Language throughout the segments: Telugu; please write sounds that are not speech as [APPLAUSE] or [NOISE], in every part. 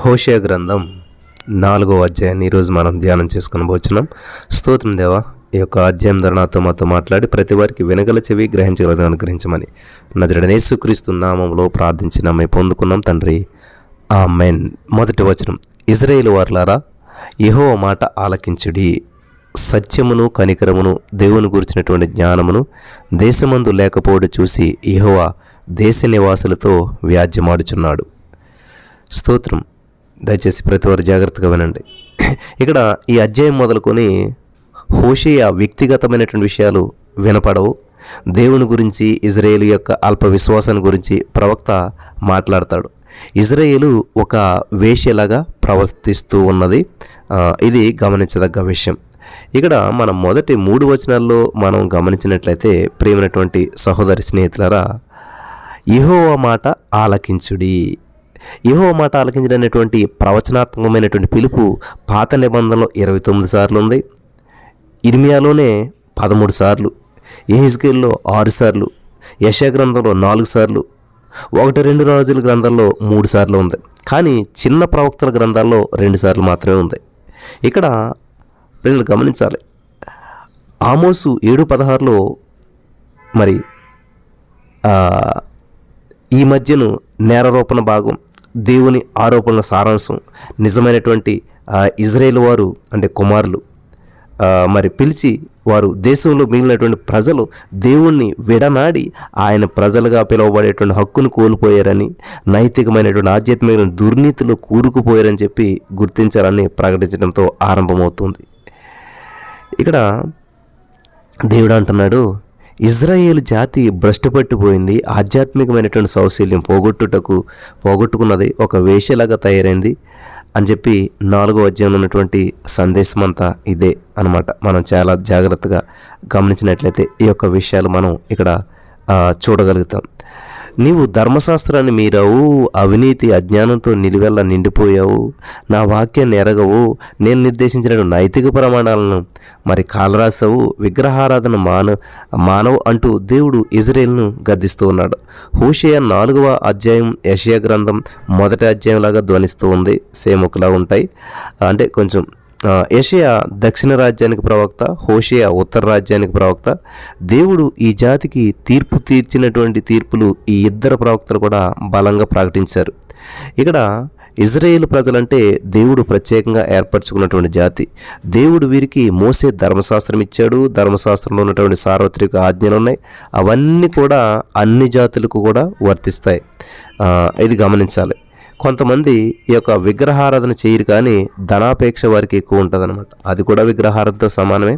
హోషయ గ్రంథం నాలుగో అధ్యాయాన్ని ఈరోజు మనం ధ్యానం చేసుకుని పోతున్నాం స్తోత్రం దేవా ఈ యొక్క అధ్యాయం ద్వారా నాతో మాతో మాట్లాడి ప్రతి వారికి వెనగల చెవి గ్రహించగలదని అనుగ్రహించమని. నజరడనేసుక్రీస్తు నామంలో ప్రార్థించి నమ్మే పొందుకున్నాం తండ్రి. ఆ మెన్ మొదటి వచనం. ఇజ్రాయేల్ వార్లారా యహో మాట ఆలకించుడి. సత్యమును కనికరమును దేవుని గురించినటువంటి జ్ఞానమును దేశమందు లేకపోవడం చూసి ఇహోవా దేశ నివాసులతో వ్యాజ్యమాడుచున్నాడు. స్తోత్రం. దయచేసి ప్రతి వారు జాగ్రత్తగా వినండి. ఇక్కడ ఈ అధ్యాయం మొదలుకొని హోషేయ వ్యక్తిగతమైనటువంటి విషయాలు వినపడవు. దేవుని గురించి ఇజ్రాయేల్ యొక్క అల్ప విశ్వాసాన్ని గురించి ప్రవక్త మాట్లాడతాడు. ఇజ్రాయేలు ఒక వేషలాగా ప్రవర్తిస్తూ ఉన్నది. ఇది గమనించదగ్గ విషయం. ఇక్కడ మనం మొదటి మూడు వచనాల్లో మనం గమనించినట్లయితే ప్రేమైనటువంటి సహోదరి స్నేహితులరా యెహోవా మాట ఆలకించుడి. యహో మాట ఆలకించడనేటువంటి ప్రవచనాత్మకమైనటువంటి పిలుపు పాత నిబంధనలో ఇరవై తొమ్మిది సార్లు ఉంది. ఇర్మియాలోనే పదమూడు సార్లు ఎహిజ్కేల్లో ఆరు సార్లు యశా గ్రంథంలో నాలుగు సార్లు ఒకటి రెండు రాజుల గ్రంథాల్లో మూడు సార్లు ఉంది. కానీ చిన్న ప్రవక్తల గ్రంథాల్లో రెండు సార్లు మాత్రమే ఉంది. ఇక్కడ ప్రజలు గమనించాలి. ఆమోసు ఏడు పదహారులో మరి ఈ మధ్యను నేరారోపణ భాగం దేవుని ఆరోపణల సారాంశం నిజమైనటువంటి ఇజ్రాయేల్ వారు అంటే కుమారులు మరి పిలిచి వారు దేశంలో మిగిలినటువంటి ప్రజలు దేవుణ్ణి విడనాడి ఆయన ప్రజలుగా పిలువబడేటువంటి హక్కును కోల్పోయారని నైతికమైనటువంటి ఆధ్యాత్మిక దుర్నీతిలో కూరుకుపోయారని చెప్పి గుర్తించారని ప్రకటించడంతో ఆరంభమవుతుంది. ఇక్కడ దేవుడు అంటున్నాడు ఇజ్రాయేల్ జాతి భ్రష్టుపట్టిపోయింది. ఆధ్యాత్మికమైనటువంటి సౌశల్యం పోగొట్టుటకు పోగొట్టుకున్నది ఒక వేషలాగా తయారైంది అని చెప్పి నాలుగో అధ్యాయంలో ఉన్నటువంటి సందేశం అంతా ఇదే అనమాట మనం చాలా జాగ్రత్తగా గమనించినట్లయితే ఈ యొక్క విషయాలు మనం ఇక్కడ చూడగలుగుతాం. నీవు ధర్మశాస్త్రాన్ని మీరావు అవినీతి అజ్ఞానంతో నిలువెల్ల నిండిపోయావు. నా వాక్యాన్ని ఎరగవు. నేను నిర్దేశించిన నైతిక ప్రమాణాలను మరి కాలరాసవు. విగ్రహారాధన మాన మానవు అంటూ దేవుడు ఇజ్రాయేల్ను గద్దిస్తూ ఉన్నాడు. హూషయ నాలుగవ అధ్యాయం యషయ గ్రంథం మొదటి అధ్యాయంలాగా ధ్వనిస్తూ ఉంది. సేమ్ ఒకలా ఉంటాయి అంటే కొంచెం యెషయా దక్షిణ రాజ్యానికి ప్రవక్త హోషయా ఉత్తర రాజ్యానికి ప్రవక్త. దేవుడు ఈ జాతికి తీర్పు తీర్చినటువంటి తీర్పులు ఈ ఇద్దరు ప్రవక్తలు కూడా బలంగా ప్రకటించారు. ఇక్కడ ఇజ్రాయేల్ ప్రజలంటే దేవుడు ప్రత్యేకంగా ఏర్పరచుకున్నటువంటి జాతి. దేవుడు వీరికి మోసే ధర్మశాస్త్రం ఇచ్చాడు. ధర్మశాస్త్రంలో ఉన్నటువంటి సార్వత్రిక ఆజ్ఞలు ఉన్నాయి. అవన్నీ కూడా అన్ని జాతులకు కూడా వర్తిస్తాయి. ఇది గమనించాలి. కొంతమంది ఈ యొక్క విగ్రహారాధన చేయరు కానీ ధనాపేక్ష వారికి ఎక్కువ ఉంటుంది అది కూడా విగ్రహారాధనతో సమానమే.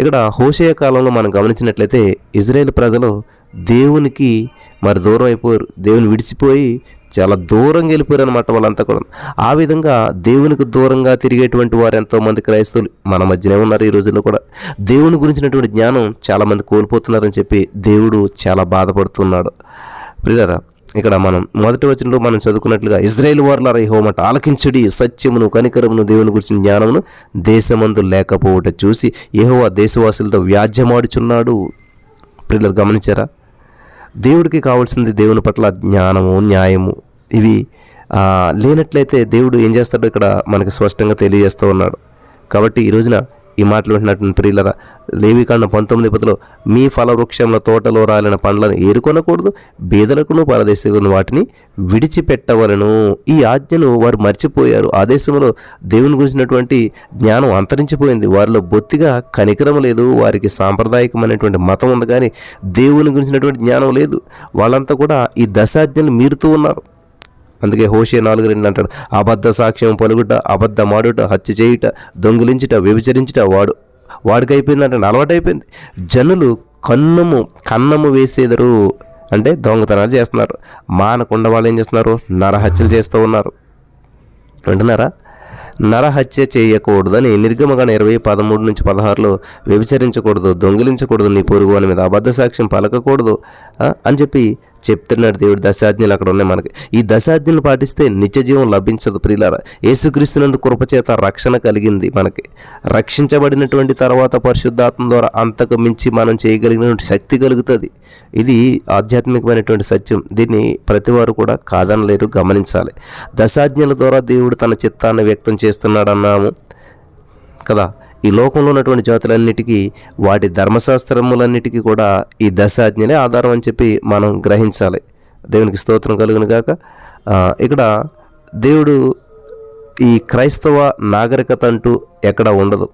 ఇక్కడ హోషయ కాలంలో మనం గమనించినట్లయితే ఇజ్రాయేల్ ప్రజలు దేవునికి మరి దూరం అయిపోయారు. దేవుని విడిచిపోయి చాలా దూరంగా వెళ్ళిపోయారు అనమాట వాళ్ళంతా కూడా. ఆ విధంగా దేవునికి దూరంగా తిరిగేటువంటి వారు ఎంతోమంది క్రైస్తవులు మన మధ్యనే ఉన్నారు ఈ రోజుల్లో కూడా. దేవుని గురించినటువంటి జ్ఞానం చాలామంది కోల్పోతున్నారని చెప్పి దేవుడు చాలా బాధపడుతున్నాడు. ప్రియరా ఇక్కడ మనం మొదటి వచనంలో మనం చదువుకున్నట్లుగా ఇజ్రాయేల్ వార్లారా యెహోవా ఆలకించుడి సత్యమును కనికరమును దేవుని గురించిన జ్ఞానమును దేశమందు లేకపోవట చూసి యెహోవా దేశవాసులతో వ్యాజ్యమాడుచున్నాడు. పిల్లలు గమనించారా? దేవుడికి కావాల్సింది దేవుని పట్ల జ్ఞానము న్యాయము. ఇవి లేనట్లయితే దేవుడు ఏం చేస్తాడో ఇక్కడ మనకి స్పష్టంగా తెలియజేస్తూ ఉన్నాడు. కాబట్టి ఈ రోజున ఈ మాటలు వింటున్నటువంటి ప్రియులరా లేవికాండం పంతొమ్మిది పదిలో మీ ఫలవృక్షంలో తోటలో రాలిన పండ్లను ఏరుకొనకూడదు బీదలకును పరదేశకును వాటిని విడిచిపెట్టవలను. ఈ ఆజ్ఞను వారు మర్చిపోయారు. ఆ దేశంలో దేవుని గురించినటువంటి జ్ఞానం అంతరించిపోయింది. వారిలో బొత్తిగా కనికరం లేదు. వారికి సాంప్రదాయకమైనటువంటి మతం ఉంది కానీ దేవుని గురించినటువంటి జ్ఞానం లేదు. వాళ్ళంతా కూడా ఈ దశాజ్ఞలు మీరుతూ ఉన్నారు. అందుకే హోషే నాలుగు రెండు అంటాడు అబద్ధ సాక్ష్యం పలుగుట అబద్ధ మాడుట హత్య చేయుట దొంగిలించుట వ్యభిచరించుట వాడు వాడికి అయిపోయిందంటే అలవాటు జనులు కన్నము కన్నము వేసేదరు అంటే దొంగతనాలు చేస్తున్నారు. మానకుండా వాళ్ళు ఏం చేస్తున్నారు? నరహత్యలు చేస్తూ ఉన్నారు. వింటున్నారా? నరహత్య చేయకూడదని నిర్గమగణ ఇరవై పదమూడు నుంచి పదహారులో వ్యభిచరించకూడదు దొంగిలించకూడదు నీ పొరుగు అని మీద అబద్ధ సాక్ష్యం పలకకూడదు అని చెప్పి చెప్తున్నాడు దేవుడు. దశాజ్ఞలు అక్కడ ఉన్నాయి మనకి. ఈ దశాజ్ఞలు పాటిస్తే నిత్య జీవం లభించదు ప్రియులార. యేసుక్రీస్తునందు కృపచేత రక్షణ కలిగింది మనకి. రక్షించబడినటువంటి తర్వాత పరిశుద్ధాత్మ ద్వారా అంతకు మించి మనం చేయగలిగినటువంటి శక్తి కలుగుతుంది. ఇది ఆధ్యాత్మికమైనటువంటి సత్యం. దీన్ని ప్రతివారు కూడా కాదనలేరు గమనించాలి. దశాజ్ఞల ద్వారా దేవుడు తన చిత్తాన్ని వ్యక్తం చేస్తున్నాడు అన్నాము కదా. ఈ లోకంలో ఉన్నటువంటి జాతులన్నిటికీ వాటి ధర్మశాస్త్రములన్నిటికీ కూడా ఈ దశాజ్ఞలే ఆధారం అని చెప్పి మనం గ్రహించాలి. దేవునికి స్తోత్రం కలుగును గాక. ఇక్కడ దేవుడు ఈ క్రైస్తవ నాగరికత అంటూ ఎక్కడ ఉండదు.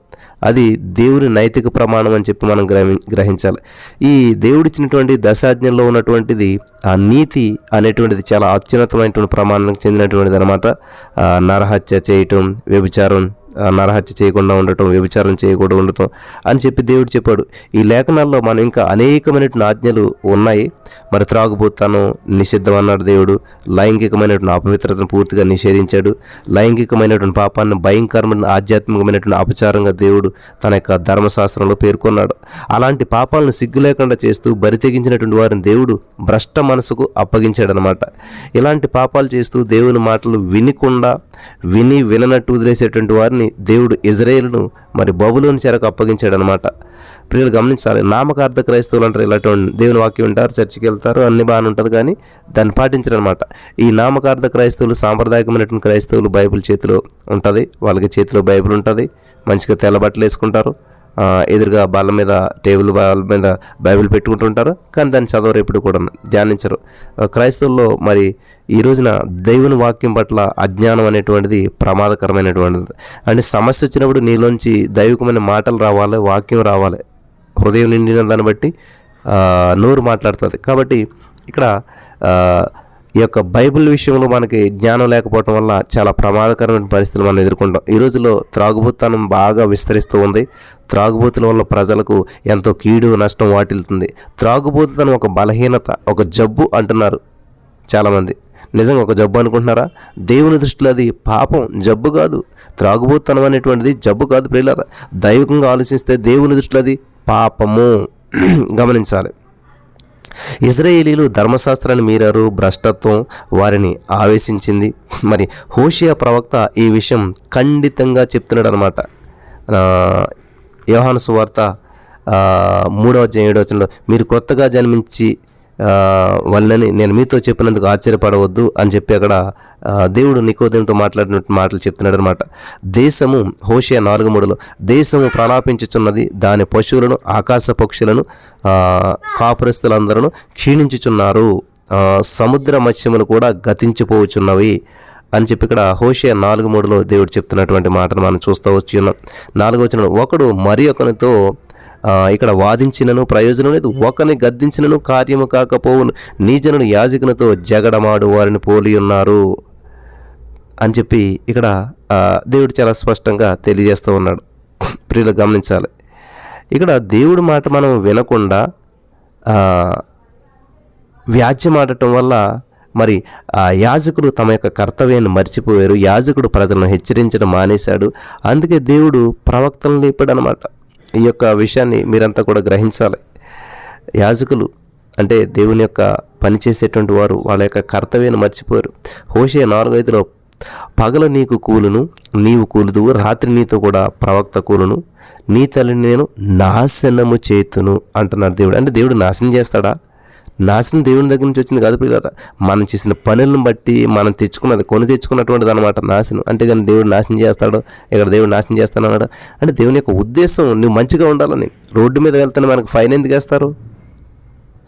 అది దేవుని నైతిక ప్రమాణం అని చెప్పి మనం గ్రహి గ్రహించాలి. ఈ దేవుడిచ్చినటువంటి దశాజ్ఞంలో ఉన్నటువంటిది ఆ నీతి అనేటువంటిది చాలా అత్యున్నతమైనటువంటి ప్రమాణానికి చెందినటువంటిది అనమాట నరహత్య చేయటం వ్యభిచారం నరహత్య చేయకుండా ఉండటం వ్యభిచారం చేయకుండా ఉండటం అని చెప్పి దేవుడు చెప్పాడు. ఈ లేఖనాల్లో మనం ఇంకా అనేకమైనటువంటి ఆజ్ఞలు ఉన్నాయి. మరి త్రాగుబోతాను నిషిద్ధం అన్నాడు దేవుడు. లైంగికమైనటువంటి అపవిత్రతను పూర్తిగా నిషేధించాడు. లైంగికమైనటువంటి పాపాన్ని భయంకరమైన ఆధ్యాత్మికమైనటువంటి అపచారంగా దేవుడు తన యొక్క ధర్మశాస్త్రంలో పేర్కొన్నాడు. అలాంటి పాపాలను సిగ్గు లేకుండా చేస్తూ బరితెగించినటువంటి వారిని దేవుడు భ్రష్ట మనసుకు అప్పగించాడనమాట ఇలాంటి పాపాలు చేస్తూ దేవుని మాటలు వినకుండా విని విననట్టు వదిలేసేటువంటి వారిని దేవుడు ఇజ్రాయేల్ను మరి బబులోని చెరకు అప్పగించాడనమాట. ప్రియులు గమనించాలి నామకార్థ క్రైస్తవులు అంటారు ఇలాంటి దేవుని వాక్యం ఉంటారు చర్చికి వెళ్తారు అన్ని బాగానే ఉంటుంది కానీ దాన్ని పాటించరనమాట. ఈ నామకార్థ క్రైస్తవులు సాంప్రదాయకమైనటువంటి క్రైస్తవులు బైబిల్ చేతిలో ఉంటుంది వాళ్ళకి చేతిలో బైబిల్ ఉంటుంది మంచిగా తెల్ల బట్టలు వేసుకుంటారు ఎదురుగా బల్ల మీద టేబుల్ బాల మీద బైబిల్ పెట్టుకుంటుంటారు. కానీ దాన్ని చదవరు ఎప్పుడు కూడా ధ్యానించరు. క్రైస్తవుల్లో మరి ఈ రోజున దేవుని వాక్యం పట్ల అజ్ఞానం అనేటువంటిది ప్రమాదకరమైనటువంటిది. అంటే సమస్య వచ్చినప్పుడు నీలోంచి దైవికమైన మాటలు రావాలి వాక్యం రావాలి. హృదయం నిండిన దాన్ని బట్టి నోరు మాట్లాడుతుంది. కాబట్టి ఇక్కడ ఈ యొక్క బైబిల్ విషయంలో మనకి జ్ఞానం లేకపోవడం వల్ల చాలా ప్రమాదకరమైన పరిస్థితులు మనం ఎదుర్కొంటాం. ఈ రోజుల్లో త్రాగుబోతనం బాగా విస్తరిస్తూ ఉంది. త్రాగుబోతుల వల్ల ప్రజలకు ఎంతో కీడు నష్టం వాటిల్తుంది త్రాగుబోతుతనం ఒక బలహీనత ఒక జబ్బు అంటున్నారు చాలామంది. నిజంగా ఒక జబ్బు అనుకుంటున్నారా? దేవుని దృష్టిలో అది పాపం జబ్బు కాదు. త్రాగుబోతనం అనేటువంటిది జబ్బు కాదు ప్రియులారా. దైవికంగా ఆలోచిస్తే దేవుని దృష్టిలో అది పాపము. [CLEARS THROAT] గమనించాలి. ఇజ్రాయేలీలు ధర్మశాస్త్రాన్ని మీరారు భ్రష్టత్వం వారిని ఆవేశించింది. మరి హోషియా ప్రవక్త ఈ విషయం ఖండితంగా చెప్తున్నాడు అనమాట యోహాను సువార్త మూడవ అధ్యాయం మీరు కొత్తగా జన్మించి వాళ్ళని నేను మీతో చెప్పినందుకు ఆశ్చర్యపడవద్దు అని చెప్పి అక్కడ దేవుడు నికోదేంతో మాట్లాడినట్టు మాటలు చెప్తున్నాడు అనమాట దేశము హోషియా నాలుగు మూడులో దేశము ప్రాణాపించుచున్నది దాని పశువులను ఆకాశ పక్షులను కాపురస్తులందరూ క్షీణించుచున్నారు. సముద్ర మత్స్యములు కూడా గతించిపోవచ్చున్నవి అని చెప్పి ఇక్కడ హోషియా నాలుగు మూడులో దేవుడు చెప్తున్నటువంటి మాటను మనం చూస్తూ వచ్చి ఉన్నాం. నాలుగు వచ్చిన ఒకడు మరి ఒకనితో ఇక్కడ వాదించినను ప్రయోజనం లేదు. ఒకని గద్దించినను కార్యము కాకపోవును. నీజనుడు యాజకునితో జగడమాడు వారిని పోలి ఉన్నారు అని చెప్పి ఇక్కడ దేవుడు చాలా స్పష్టంగా తెలియజేస్తూ ఉన్నాడు. ప్రియులు గమనించాలి. ఇక్కడ దేవుడి మాట మనం వినకుండా ఆ, వ్యాజ్యమాడటం వల్ల మరి ఆ యాజకుడు తమ యొక్క కర్తవ్యాన్ని మర్చిపోయారు. యాజకుడు ప్రజలను హెచ్చరించడం మానేశాడు. అందుకే దేవుడు ప్రవక్తలను లేపాడు అనమాట ఈ యొక్క విషయాన్ని మీరంతా కూడా గ్రహించాలి. యాజకులు అంటే దేవుని యొక్క పనిచేసేటువంటి వారు వాళ్ళ యొక్క కర్తవ్యాన్ని మర్చిపోరు. హోషే నాలుగైదులో పగల నీకు కూలును నీవు కూలుదువు రాత్రి నీతో కూడా ప్రవక్త కూలును నీ తల్లిని నేను నాశనము చేతును అంటున్నాడు దేవుడు. అంటే దేవుడు నాశనం చేస్తాడా? నాశనం దేవుని దగ్గర నుంచి వచ్చింది కాదు పిల్లరా మనం చేసిన పనులను బట్టి మనం తెచ్చుకున్నది కొని తెచ్చుకున్నటువంటిది అనమాట నాశనం. అంటే కానీ దేవుడు నాశనం చేస్తాడు ఇక్కడ దేవుడు నాశనం చేస్తానన్నాడు అంటే దేవుని యొక్క ఉద్దేశం నువ్వు మంచిగా ఉండాలని. రోడ్డు మీద వెళ్తేనే మనకు ఫైన్ ఎందుకు వేస్తారు?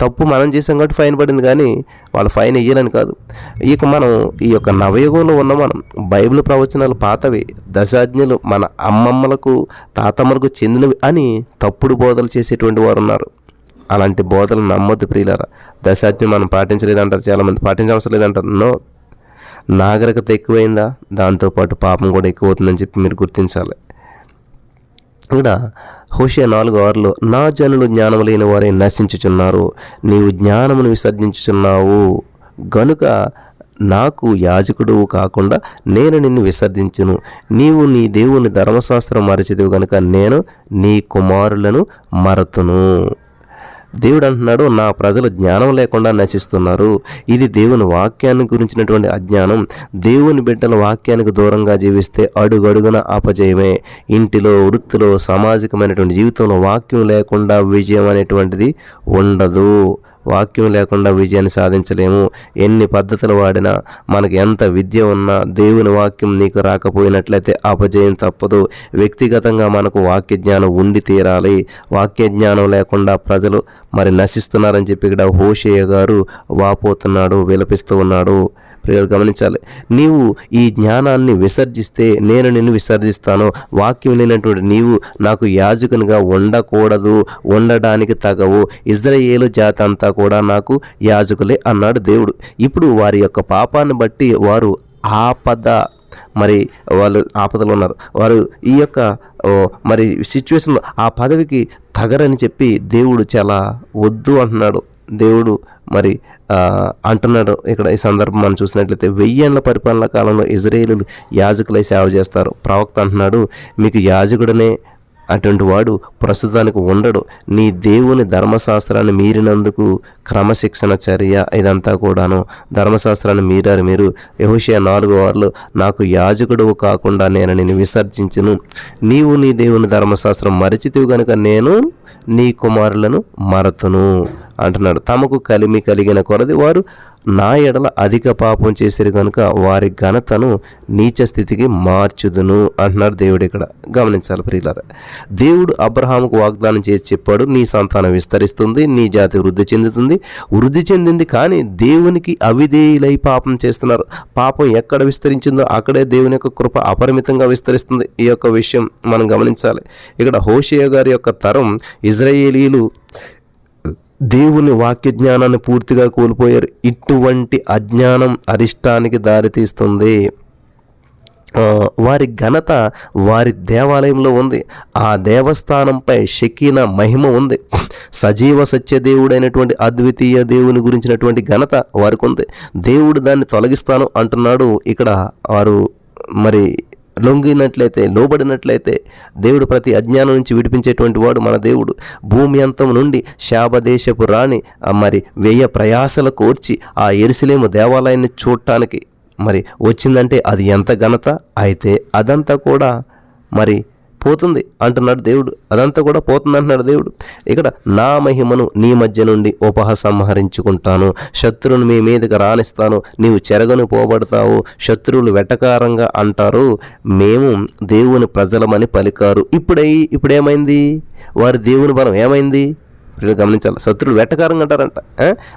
తప్పు మనం చేసాం కాబట్టి ఫైన్ పడింది కానీ వాళ్ళు ఫైన్ ఇయ్యాలని కాదు. ఇక మనం ఈ యొక్క నవయుగంలో ఉన్న మనం బైబిల్ ప్రవచనాలు పాతవి దశాజ్ఞలు మన అమ్మమ్మలకు తాతమ్మలకు చెందినవి అని తప్పుడు బోధలు చేసేటువంటి వారు ఉన్నారు. అలాంటి బోధలు నమ్మొద్దు ప్రియులారా. దశాజ్ఞ మనం పాటించలేదంటారు చాలామంది పాటించవసరం లేదంటారు నో నాగరికత ఎక్కువైందా? దాంతోపాటు పాపం కూడా ఎక్కువ అవుతుందని చెప్పి మీరు గుర్తించాలి. ఇక్కడ హోషియా నాలుగు ఆరులో నా జనులు జ్ఞానం లేని వారే నశించుచున్నారు నీవు జ్ఞానమును విసర్జించుచున్నావు. గనుక నాకు యాజకుడు కాకుండా నేను నిన్ను విసర్జించును. నీవు నీ దేవుని ధర్మశాస్త్రం మరచిదివు గనుక నేను నీ కుమారులను మరతును. దేవుడు అంటున్నాడు నా ప్రజలు జ్ఞానం లేకుండా నశిస్తున్నారు. ఇది దేవుని వాక్యాన్ని గురించినటువంటి అజ్ఞానం. దేవుని బిడ్డల వాక్యానికి దూరంగా జీవిస్తే అడుగడుగున అపజయమే. ఇంటిలో వృత్తిలో సామాజికమైనటువంటి జీవితంలో వాక్యం లేకుండా విజయం అనేటువంటిది ఉండదు. వాక్యం లేకుండా విజయాన్ని సాధించలేము. ఎన్ని పద్ధతులు వాడినా మనకి ఎంత విద్య ఉన్నా దేవుని వాక్యం నీకు రాకపోయినట్లయితే అపజయం తప్పదు. వ్యక్తిగతంగా మనకు వాక్య జ్ఞానం ఉండి తీరాలి. వాక్య జ్ఞానం లేకుండా ప్రజలు మరి నశిస్తున్నారని చెప్పి ఇక్కడ హోషేయ గారు వాపోతున్నాడు విలపిస్తూ ఉన్నాడు. ప్రియులు గమనించాలి. నీవు ఈ జ్ఞానాన్ని విసర్జిస్తే నేను నిన్ను విసర్జిస్తాను. వాక్యం లేనటువంటి నీవు నాకు యాజకునిగా ఉండకూడదు ఉండడానికి తగవు. ఇజ్రాయేలు జాతి అంతా కూడా నాకు యాజకులే అన్నాడు దేవుడు. ఇప్పుడు వారి యొక్క పాపాన్ని బట్టి వారు ఆపద మరి వాళ్ళు ఆపదలో ఉన్నారు. వారు ఈ యొక్క ఓ, మరి సిచ్యువేషన్లో ఆ పదవికి తగరని చెప్పి దేవుడు చాలా వద్దు అంటున్నాడు. దేవుడు మరి అంటున్నాడు ఇక్కడ ఈ సందర్భం మనం చూసినట్లయితే వెయ్యేళ్ళ పరిపాలన కాలంలో ఇజ్రాయేలు యాజకులై సేవ చేస్తారు. ప్రవక్త అంటున్నాడు మీకు యాజకుడనే అటువంటి వాడు ప్రస్తుతానికి ఉండడు. నీ దేవుని ధర్మశాస్త్రాన్ని మీరినందుకు క్రమశిక్షణ చర్య ఇదంతా కూడాను. ధర్మశాస్త్రాన్ని మీరారు మీరు. యహోషియా నాలుగు వార్లు నాకు యాజకుడు కాకుండా నేను నేను విసర్జించను. నీవు నీ దేవుని ధర్మశాస్త్రం మరిచితివి కనుక నేను నీ కుమారులను మరతును. అంటున్నాడు. తమకు కలిమి కలిగిన కొరది వారు నా ఎడల అధిక పాపం చేసిరు కనుక వారి ఘనతను నీచ స్థితికి మార్చుదును అంటున్నాడు దేవుడు ఇక్కడ. గమనించాలి ప్రియులారా. దేవుడు అబ్రహాంకు వాగ్దానం చేసి చెప్పాడు నీ సంతానం విస్తరిస్తుంది నీ జాతి వృద్ధి చెందుతుంది. వృద్ధి చెందింది కానీ దేవునికి అవిధేయులై పాపం చేస్తున్నారు. పాపం ఎక్కడ విస్తరించిందో అక్కడే దేవుని యొక్క కృప అపరిమితంగా విస్తరిస్తుంది. ఈ యొక్క విషయం మనం గమనించాలి. ఇక్కడ హోషియా గారి యొక్క తరం ఇజ్రాయేలీలు దేవుని వాక్య జ్ఞానాన్ని పూర్తిగా కోల్పోయారు. ఇటువంటి అజ్ఞానం అరిష్టానికి దారితీస్తుంది. వారి ఘనత వారి దేవాలయంలో ఉంది. ఆ దేవస్థానంపై షకీన మహిమ ఉంది. సజీవ సత్యదేవుడైనటువంటి అద్వితీయ దేవుని గురించినటువంటి ఘనత వారికి ఉంది. దేవుడు దాన్ని తొలగిస్తాను అంటున్నాడు. ఇక్కడ వారు మరి లొంగినట్లయితే లోబడినట్లయితే దేవుడు ప్రతి అజ్ఞానం నుంచి విడిపించేటువంటి వాడు మన దేవుడు. భూమి అంతం నుండి శాపదేశపు రాణి మరి వ్యయ ప్రయాసలు కోర్చి ఆ ఎరుసలేము దేవాలయాన్ని చూడటానికి మరి వచ్చిందంటే అది ఎంత ఘనత? అయితే అదంతా కూడా మరి పోతుంది అంటున్నాడు దేవుడు. అదంతా కూడా పోతుంది అంటున్నాడు దేవుడు. ఇక్కడ నా మహిమను నీ మధ్య నుండి ఉపహసంహరించుకుంటాను శత్రువును మీ మీదకి రాణిస్తాను నీవు చెరగను పోబడతావు. శత్రువులు వెటకారంగా అంటారు. మేము దేవుని ప్రజలమని పలికారు. ఇప్పుడై ఇప్పుడేమైంది? వారి దేవుని బలం ఏమైంది? వీళ్ళు గమనించాలి. శత్రువులు వెటకారంగా అంటారంట.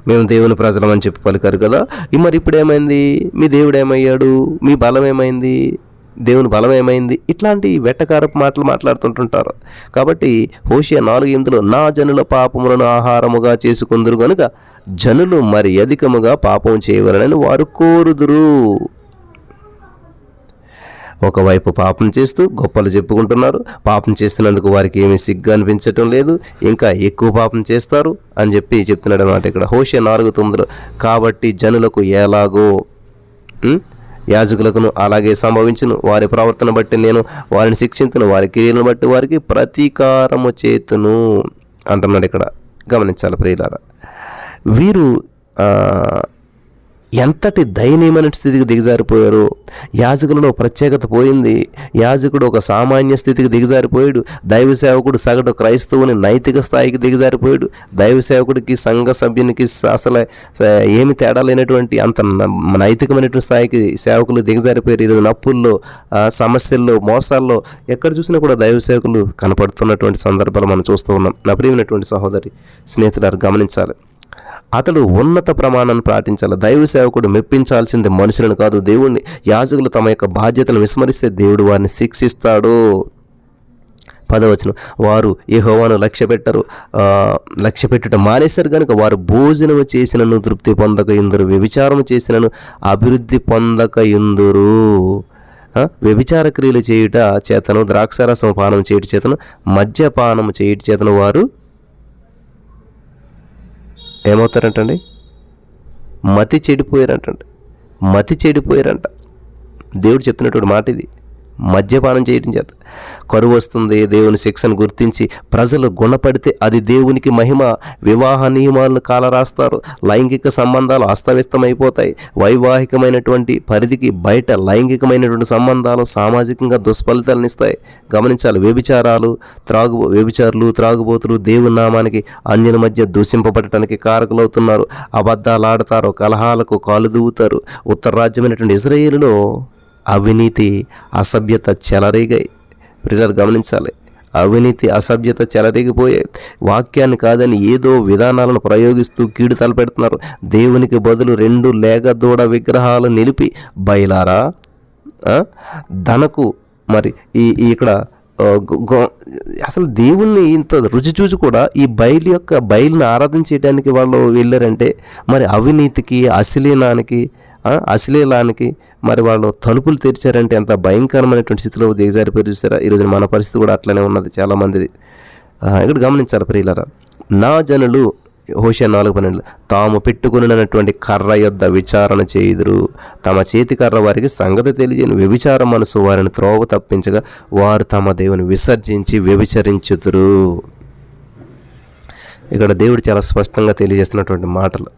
మేము దేవుని ప్రజలమని చెప్పి పలికారు కదా. మరి ఇప్పుడు ఏమైంది మీ దేవుడు ఏమయ్యాడు? మీ బలం ఏమైంది? దేవుని బలం ఏమైంది ఇట్లాంటి వెట్టకారపు మాటలు మాట్లాడుతుంటుంటారు. కాబట్టి హోషియా నాలుగు ఎనిమిదిలో నా జనుల పాపములను ఆహారముగా చేసుకుందరు గనుక జనులు మరి అధికముగా పాపం చేయవలనని వారు కోరుదురు. ఒకవైపు పాపం చేస్తూ గొప్పలు చెప్పుకుంటున్నారు. పాపం చేస్తున్నందుకు వారికి ఏమీ సిగ్గు అనిపించటం లేదు. ఇంకా ఎక్కువ పాపం చేస్తారు అని చెప్పి చెప్తున్నాడు అనమాట ఇక్కడ. హోషే నాలుగు తొమ్మిదిలో కాబట్టి జనులకు ఎలాగో యాజకులకును అలాగే సంభవించును. వారి ప్రవర్తన బట్టి నేను వారిని శిక్షించును వారి క్రియలను బట్టి వారికి ప్రతీకారము చేతును అంటున్నాడు ఇక్కడ. గమనించాలి ప్రియులారా. వీరు ఎంతటి దయనీయమైన స్థితికి దిగజారిపోయారు. యాజకులలో ప్రత్యేకత పోయింది. యాజకుడు ఒక సామాన్య స్థితికి దిగజారిపోయాడు. దైవ సేవకుడు సగటు క్రైస్తవుని నైతిక స్థాయికి దిగజారిపోయాడు. దైవ సేవకుడికి సంఘ సభ్యునికి అసలు ఏమి తేడా లేనటువంటి అంత న- నైతికమైనటువంటి స్థాయికి సేవకులు దిగజారిపోయారు. ఈరోజు నప్పుల్లో సమస్యల్లో మోసాల్లో ఎక్కడ చూసినా కూడా దైవ సేవకులు కనపడుతున్నటువంటి సందర్భాలు మనం చూస్తూ ఉన్నాం. నా ప్రియమైనటువంటి సహోదరి స్నేహితులారు గమనించాలి. అతడు ఉన్నత ప్రమాణాన్ని పాటించాలి దైవ సేవకుడు మెప్పించాల్సింది మనుషులను కాదు దేవుణ్ణి. యాజకులు తమ యొక్క బాధ్యతను విస్మరిస్తే దేవుడు వారిని శిక్షిస్తాడు. పదవచనం. వారు యహోవాను లక్ష్య పెట్టరు లక్ష్య పెట్టుట మానేశారు కనుక వారు భోజనము చేసినను తృప్తి పొందక ఇందురు వ్యభిచారము చేసినను అభివృద్ధి పొందక ఇందురు. వ్యభిచార క్రియలు చేయుట చేతను ద్రాక్షారసం పానం చేయుట చేతను మద్యపానం చేయుట చేతను వారు ఏమవుతారంటండి? మతి చెడిపోయారంటండి. మతి చెడిపోయారంట. దేవుడు చెప్తున్నటువంటి మాట ఇది మద్యపానం చేయడం చేత. కరువు వస్తుంది దేవుని శిక్షను గుర్తించి ప్రజలు గుణపడితే అది దేవునికి మహిమ. వివాహ నియమాలను కాలరాస్తారు లైంగిక సంబంధాలు అస్తవ్యస్తమైపోతాయి. వైవాహికమైనటువంటి పరిధికి బయట లైంగికమైనటువంటి సంబంధాలు సామాజికంగా దుష్ఫలితాలను ఇస్తాయి. గమనించాలి వ్యభిచారాలు త్రాగు వ్యభిచారులు త్రాగుబోతులు దేవుని నామానికి అన్యుల మధ్య దూషింపబడటానికి కారకులవుతున్నారు. అబద్ధాలు ఆడతారు కలహాలకు కాలు దూవుతారు ఉత్తర రాజ్యమైనటువంటి ఇజ్రాయేలులో అవినీతి అసభ్యత చెలరేగాయి ప్రజలు గమనించాలి. అవినీతి అసభ్యత చెలరేగిపోయే. వాక్యాన్ని కాదని ఏదో విధానాలను ప్రయోగిస్తూ కీడు తలపెడుతున్నారు. దేవునికి బదులు రెండు లేగ దూడ విగ్రహాలు నిలిపి బయలారా? ధనకు మరి ఈ ఇక్కడ అసలు దేవుణ్ణి ఇంత రుచి చూసి కూడా ఈ బయలు యొక్క బయలుని ఆరాధించేయడానికి వాళ్ళు వెళ్ళారంటే మరి అవినీతికి అశ్లీనానికి అశ్లీలానికి మరి వాళ్ళు తలుపులు తెరిచారంటే ఎంత భయంకరమైనటువంటి స్థితిలో దిగజారిపోయి చూసారా? ఈరోజు మన పరిస్థితి కూడా అట్లనే ఉన్నది చాలామందిది. ఇక్కడ గమనించాలి ప్రియులరా. నా జనులు హోష నాలుగు పన్నెండులో తాము పెట్టుకునినటువంటి కర్ర యొద్ద విచారణ చేయుదురు. తమ చేతి కర్ర వారికి సంగతి తెలియని వ్యభిచార మనసు వారిని త్రోవ తప్పించగా వారు తమ దేవుని విసర్జించి వ్యభిచరించుదురు. ఇక్కడ దేవుడు చాలా స్పష్టంగా తెలియజేస్తున్నటువంటి మాటలు.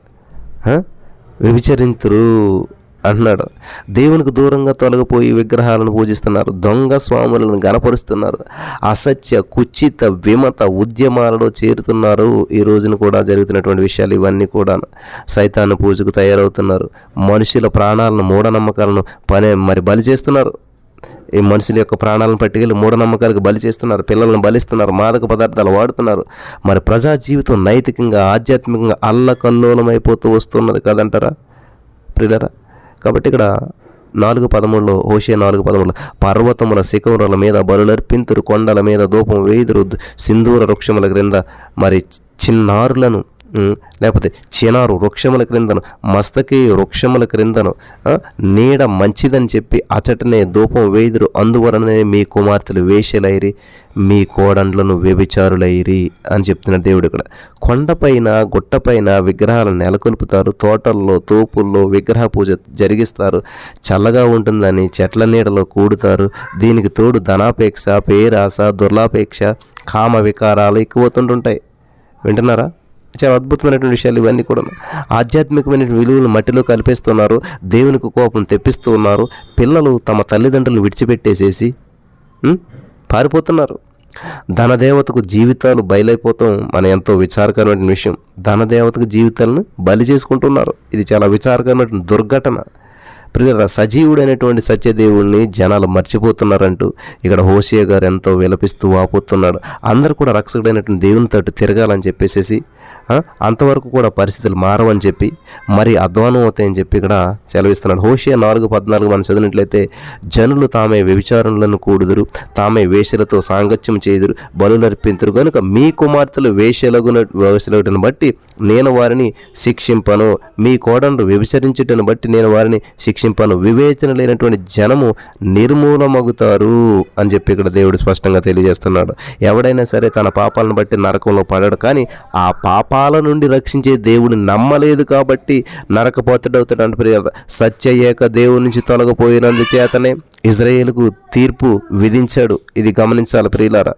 వ్యభిచరింతురు అంటున్నాడు. దేవునికి దూరంగా తొలగిపోయి విగ్రహాలను పూజిస్తున్నారు. దొంగ స్వాములను గనపరుస్తున్నారు అసత్య కుచిత విమత ఉద్యమాలలో చేరుతున్నారు. ఈ రోజున కూడా జరుగుతున్నటువంటి విషయాలు ఇవన్నీ కూడా సైతాన్ని పూజకు తయారవుతున్నారు. మనుషుల ప్రాణాలను మూఢనమ్మకాలను పనే మరి బలి చేస్తున్నారు. ఈ మనుషుల యొక్క ప్రాణాలను పట్టుకెళ్ళి మూఢనమ్మకాలకు బలి చేస్తున్నారు పిల్లలను బలిస్తున్నారు మాదక పదార్థాలు వాడుతున్నారు. మరి ప్రజా జీవితం నైతికంగా ఆధ్యాత్మికంగా అల్లకల్లోలమైపోతూ వస్తున్నది కదంటారా? ప్రిలరా కాబట్టి ఇక్కడ నాలుగు పదమూడులో హోషే నాలుగు పదమూడులో పర్వతముల శిఖరుల మీద బరులర్పింతురు కొండల మీద ధూపం వేయుదురు సింధూర వృక్షముల క్రింద మరి చిన్నారులను లేకపోతే చినారు వృక్షముల క్రిందను మస్తకి వృక్షముల క్రిందను నీడ మంచిదని చెప్పి అచటనే ధూపం వేదురు అందువలనే మీ కుమార్తెలు వేషలైరి మీ కోడండ్లను వ్యభిచారులైరి అని చెప్తున్న దేవుడు ఇక్కడ. కొండపైన గుట్టపైన విగ్రహాలను నెలకొల్పుతారు తోటల్లో తోపుల్లో విగ్రహ పూజ జరిగిస్తారు చల్లగా ఉంటుందని చెట్ల నీడలో కూడుతారు. దీనికి తోడు ధనాపేక్ష పేరాస దుర్లాపేక్ష కామ వికారాలు ఎక్కువతుంటుంటాయి వింటున్నారా? చాలా అద్భుతమైనటువంటి విషయాలు ఇవన్నీ కూడా ఆధ్యాత్మికమైన విలువలు మట్టిలో కలిపేస్తున్నారు. దేవునికి కోపం తెప్పిస్తూ ఉన్నారు. పిల్లలు తమ తల్లిదండ్రులు విడిచిపెట్టేసేసి పారిపోతున్నారు. ధనదేవతకు జీవితాలు బయలైపోతాం మన ఎంతో విచారకరమైన విషయం. ధనదేవతకు జీవితాలను బలి చేసుకుంటున్నారు. ఇది చాలా విచారకరమైన దుర్ఘటన. ప్రియుల సజీవుడైనటువంటి సత్యదేవుడిని జనాలు మర్చిపోతున్నారంటూ ఇక్కడ హోషియ గారు ఎంతో విలపిస్తూ వాపోతున్నాడు. అందరూ కూడా రక్షకుడైనటువంటి దేవుని తట్టు తిరగాలని చెప్పేసేసి అంతవరకు కూడా పరిస్థితులు మారవని చెప్పి మరి అధ్వానం అవుతాయని చెప్పి ఇక్కడ సెలవిస్తున్నాడు. హోషియా నాలుగు పద్నాలుగు మనం చదివినట్లయితే జనులు తామే వ్యభిచారణలను కూడుదురు తామే వేషలతో సాంగత్యం చేయుదురు బలులర్పింతురు. కనుక మీ కుమార్తెలు వేషలగున వేషలగుటను బట్టి నేను వారిని శిక్షింపను మీ కోడను వ్యభిచరించుటను బట్టి నేను వారిని శిక్ష రక్షింపను వివేచన లేనటువంటి జనము నిర్మూలమగుతారు అని చెప్పి ఇక్కడ దేవుడు స్పష్టంగా తెలియజేస్తున్నాడు. ఎవడైనా సరే తన పాపాలను బట్టి నరకంలో పడడు కానీ ఆ పాపాల నుండి రక్షించే దేవుని నమ్మలేదు కాబట్టి నరకపోతడవుతాడు అంటే సత్య ఏక దేవుని నుంచి తొలగిపోయినందుచేతనే ఇజ్రాయేలుకు తీర్పు విధించాడు. ఇది గమనించాలి ప్రియులారా.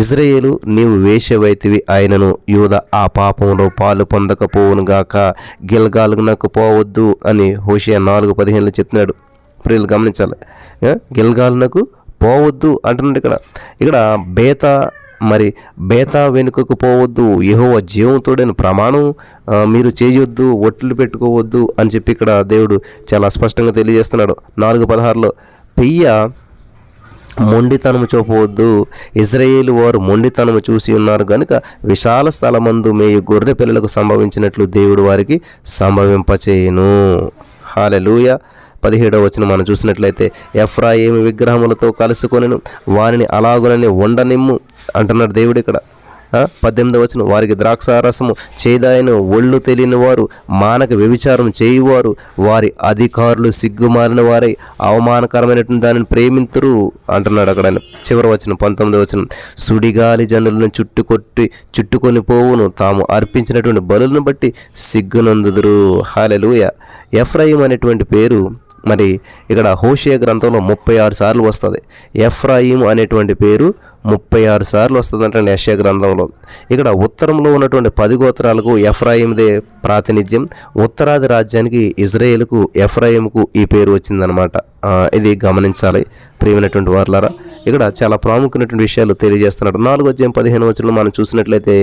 ఇజ్రాయేలు నీవు వేషవైతివి ఆయనను యూద ఆ పాపంలో పాలు పొందకపోవును గాక నాకు పోవద్దు అని హోషియా నాలుగు పదిహేనులో చెప్తున్నాడు ప్రియులు గమనించాలి. గిల్గాలునకు పోవద్దు అంటున్నాడు ఇక్కడ. ఇక్కడ బేత మరి బేతా వెనుకకు పోవద్దు యహోవ జీవంతోడైన ప్రమాణం మీరు చేయొద్దు ఒట్లు పెట్టుకోవద్దు అని చెప్పి ఇక్కడ దేవుడు చాలా స్పష్టంగా తెలియజేస్తున్నాడు. నాలుగు పదహారులో పెయ్య మొండితనము చూపవద్దు. ఇజ్రాయేలు వారు మొండితనము చూసి ఉన్నారు కనుక విశాల స్థలమందు మేయు గొర్రె పిల్లలకు సంభవించినట్లు దేవుడు వారికి సంభవింపచేయును. హాలెలూయ. పదిహేడవ వచ్చిన మనం చూసినట్లయితే ఎఫ్రాయిమి విగ్రహములతో కలుసుకొనిను వారిని అలాగునని ఉండనిమ్ము అంటున్నాడు దేవుడు ఇక్కడ. పద్దెనిమిదవ వచ్చిన వారికి ద్రాక్షారసము చేదాయను ఒళ్ళు తెలియని వారు మానక వ్యభిచారం చేయువారు వారి అధికారులు సిగ్గుమారిన వారై అవమానకరమైనటువంటి దానిని ప్రేమింతురు అంటున్నాడు అక్కడ. చివరి వచ్చిన పంతొమ్మిది వచ్చిన సుడిగాలి జనులను చుట్టుకొట్టి చుట్టుకొని పోవును. తాము అర్పించినటువంటి బలులను బట్టి సిగ్గునందుదురు. హాలెలూయ ఎఫ్రాయిం అనేటువంటి పేరు మరి ఇక్కడ హోషియా గ్రంథంలో ముప్పై ఆరు సార్లు వస్తుంది. ఎఫ్రాయిం అనేటువంటి పేరు ముప్పై ఆరు సార్లు వస్తుందంటే యశ్యా గ్రంథంలో. ఇక్కడ ఉత్తరంలో ఉన్నటువంటి పది గోత్రాలకు ఎఫ్రాయిమ్దే ప్రాతినిధ్యం. ఉత్తరాది రాజ్యానికి ఇజ్రాయేల్కు ఎఫ్రాయిమ్కు ఈ పేరు వచ్చిందనమాట ఇది గమనించాలి ప్రియమైనటువంటి వారులారా. ఇక్కడ చాలా ప్రాముఖ్యమైనటువంటి విషయాలు తెలియజేస్తున్నాడు నాలుగు వచ్చే పదిహేను వచనంలో మనం చూసినట్లయితే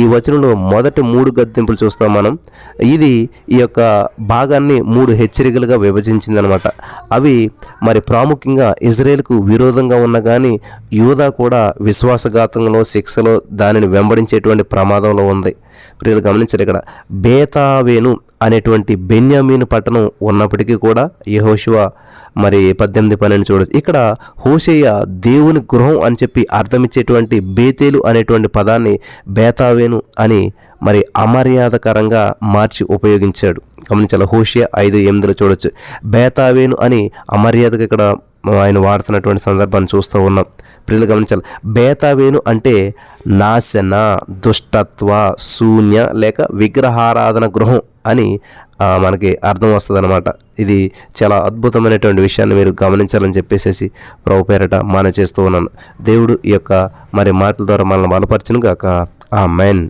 ఈ వచనంలో మొదటి మూడు గద్దెంపులు చూస్తాం మనం. ఇది ఈ యొక్క భాగాన్ని మూడు హెచ్చరికలుగా విభజించిందనమాట అవి మరి ప్రాముఖ్యంగా ఇజ్రాయెల్కు విరోధంగా ఉన్న కానీ యూదా కూడా విశ్వాసఘాతంలో శిక్షలో దానిని వెంబడించేటువంటి ప్రమాదంలో ఉంది. ప్రియులు గమనించారు ఇక్కడ. బేతావేను అనేటువంటి బెన్యామీను పట్టణం ఉన్నప్పటికీ కూడా యహోశివ మరి పద్దెనిమిది పన్నెండు చూడొచ్చు ఇక్కడ హోషయ్య దేవుని గృహం అని చెప్పి అర్థమిచ్చేటువంటి బేతేలు అనేటువంటి పదాన్ని బేతావేను అని మరి అమర్యాదకరంగా మార్చి ఉపయోగించాడు. గమనించాలి? హోషియా ఐదు ఎనిమిదిలో చూడొచ్చు. బేతావేను అని అమర్యాదగా ఇక్కడ ఆయన వాడుతున్నటువంటి సందర్భాన్ని చూస్తూ ఉన్నాం. ప్రియులు గమనించాలి. బేతావేను అంటే నాశన దుష్టత్వ శూన్య లేక విగ్రహారాధన గృహం అని మనకి అర్థం వస్తుంది అనమాట ఇది చాలా అద్భుతమైనటువంటి విషయాన్ని మీరు గమనించాలని చెప్పేసేసి ప్రభు పేరట మాన చేస్తూ ఉన్నాను. దేవుడు ఈ యొక్క మరి మాటల ద్వారా మనల్ని బలపరచును గాక ఆ మెయిన్